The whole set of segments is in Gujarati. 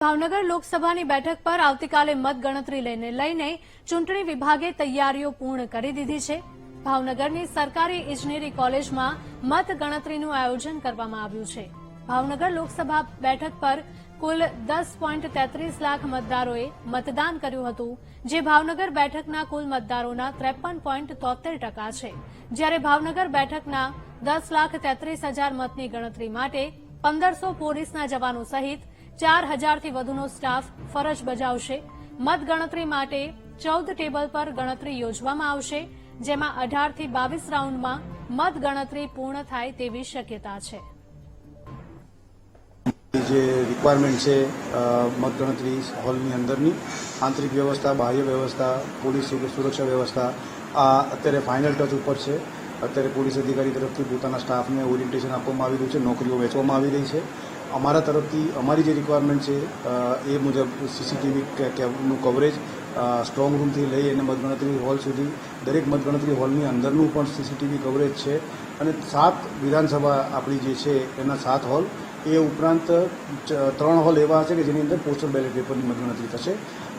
ભાવનગર લોકસભાની બેઠક પર આવતીકાલે મતગણતરી લઈને ચૂંટણી વિભાગે તૈયારીઓ પૂર્ણ કરી દીધી છે. ભાવનગરની સરકારી ઇજનેરી કોલેજમાં મતગણતરીનું આયોજન કરવામાં આવ્યું છે. ભાવનગર લોકસભા બેઠક પર કુલ દસ પોઈન્ટ તેત્રીસ લાખ મતદારોએ મતદાન કર્યું હતું, જે ભાવનગર બેઠકના કુલ મતદારોના ત્રેપન પોઈન્ટ તોતેર ટકા છે. જ્યારે ભાવનગર બેઠકના દસ લાખ તેત્રીસ હજાર મતની ગણતરી માટે પંદરસો પોલીસના જવાનો સહિત ચાર હજારથી વધુનો સ્ટાફ ફરજ બજાવશે. મતગણતરી માટે ચૌદ ટેબલ પર ગણતરી યોજવામાં આવશે, જેમાં અઢારથી બાવીસ રાઉન્ડમાં મતગણતરી પૂર્ણ થાય તેવી શક્યતા છે. જે રિક્વાયરમેન્ટ છે મતગણતરી હોલની અંદરની, આંતરિક વ્યવસ્થા, બાહ્ય વ્યવસ્થા, પોલીસ સુરક્ષા વ્યવસ્થા, આ અત્યારે ફાઇનલ ટચ ઉપર છે. અત્યારે પોલીસ અધિકારી તરફથી પોતાના સ્ટાફને ઓરિએન્ટેશન આપવામાં આવી રહ્યું છે, નોકરીઓ વેચવામાં આવી રહી છે. અમારા તરફથી અમારી જે રિક્વાયરમેન્ટ છે એ મુજબ સીસીટીવી કેબનું કવરેજ સ્ટ્રોંગ રૂમથી લઈ અને મતગણતરી હોલ સુધી, દરેક મતગણતરી હોલની અંદરનું પણ સીસીટીવી કવરેજ છે. અને સાત વિધાનસભા આપણી જે છે, એના સાત હોલ એ ઉપરાંત ત્રણ હોલ એવા છે કે જેની અંદર પોસ્ટલ બેલેટ પેપરની મતગણતરી થશે.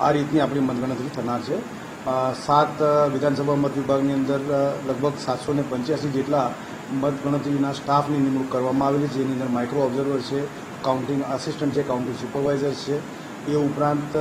આ રીતની આપણી મતગણતરી થનાર છે. સાત વિધાનસભા મત વિભાગની અંદર લગભગ સાતસો ને પંચ્યાસી જેટલા મતગણતરીના સ્ટાફની નિમણૂક કરવામાં આવેલી જેની અંદર માઇક્રો ઓબ્ઝર્વર છે કાઉન્ટિંગ આસિસ્ટન્ટ છે કાઉન્ટિંગ સુપરવાઇઝર છે. એ ઉપરાંત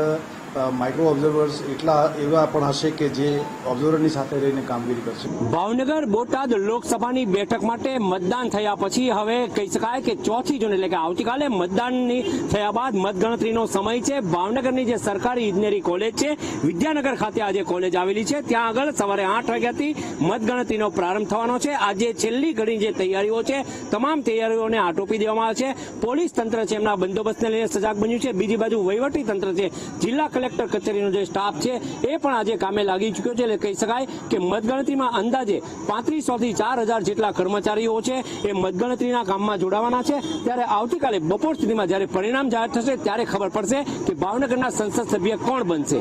માઇક્રો ઓબ્ઝર્વર્સ એટલા એવા પણ હશે કે જે ઓબ્ઝર્વરની સાથે રહીને કામગીરી કરશે. ભાવનગર બોટાદ લોકસભાની બેઠક માટે મતદાન થયા પછી હવે કહી શકાય કે ચોથી જૂન એટલે કે આવતીકાલે મતદાનની થયા બાદ મતગણતરીનો સમય છે. ભાવનગરની જે સરકારી ઇજનેરી કોલેજ છે, વિદ્યાનગર ખાતે આજે કોલેજ આવેલી છે. ત્યાં આગળ સવારે આઠ વાગ્યાથી મતગણતરીનો પ્રારંભ થવાનો છે. આજે છેલ્લી ઘડી જે તૈયારીઓ છે, તમામ તૈયારીઓને આટોપી દેવામાં આવે છે. પોલીસ તંત્ર છે, એમના બંદોબસ્તને લઈને સજાગ બન્યું છે. બીજી બાજુ વહીવટી તંત્ર છે, જિલ્લા કલેક્ટર કચેરીનો જે સ્ટાફ છે, એ પણ આજે કામે લાગી ચૂક્યો છે. એટલે કહી શકાય કે મતગણતરીમાં અંદાજે પાંત્રીસો થી ચાર હજાર જેટલા કર્મચારીઓ છે, એ મતગણતરીના કામમાં જોડાવાના છે. ત્યારે આવતીકાલે બપોર સુધીમાં જ્યારે પરિણામ જાહેર થશે, ત્યારે ખબર પડશે કે ભાવનગરના સંસદ સભ્ય કોણ બનશે.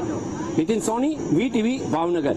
Nitin Soni, V TV, Bhavnagar.